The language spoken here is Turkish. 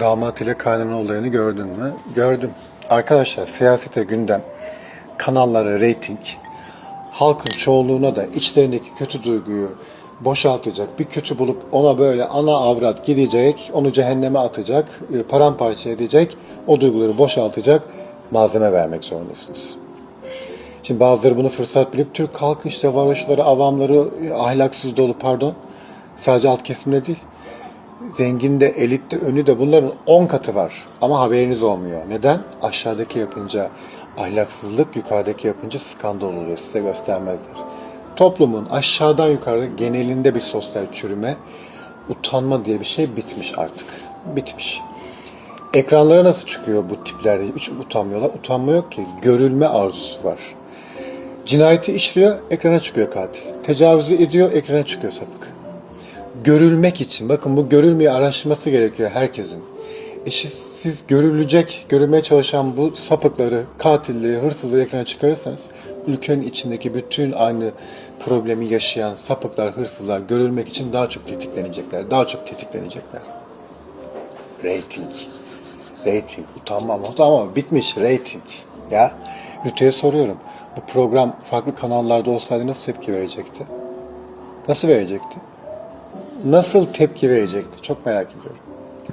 Damat ile kaynana olayını gördün mü? Gördüm. Arkadaşlar siyasete gündem, kanallara reyting, halkın çoğunluğuna da içlerindeki kötü duyguyu boşaltacak, bir kötü bulup ona böyle ana avrat gidecek, onu cehenneme atacak, e, paramparça edecek, o duyguları boşaltacak malzeme vermek zorundasınız. Şimdi bazıları bunu fırsat bilip Türk halkı işte varoşları, avamları e, ahlaksız dolu pardon. Sadece alt kesimde değil. Zenginde, elitte, önü de bunların 10 katı var. Ama haberiniz olmuyor. Neden? Aşağıdaki yapınca ahlaksızlık, yukarıdaki yapınca skandal oluyor. Size göstermezler. Toplumun aşağıdan yukarı genelinde bir sosyal çürüme, utanma diye bir şey bitmiş artık. Bitmiş. Ekranlara nasıl çıkıyor bu tipler? Hiç utanmıyorlar. Utanma yok ki. Görülme arzusu var. Cinayeti işliyor, ekrana çıkıyor katil. Tecavüzü ediyor, ekrana çıkıyor sapık. Görülmek için, bakın bu görülmeyi araştırması gerekiyor herkesin. E görülecek, görülmeye çalışan bu sapıkları, katilleri, hırsızları ekrana çıkarırsanız ülkenin içindeki bütün aynı problemi yaşayan sapıklar, hırsızlar görülmek için daha çok tetiklenecekler, daha çok tetiklenecekler. Rating. Rating. Utanmam. Utanmam. Bitmiş. Rating. Ya. Lütfü'ye soruyorum. Bu program farklı kanallarda olsaydı nasıl tepki verecekti? Nasıl verecekti? Nasıl tepki verecekti? Çok merak ediyorum.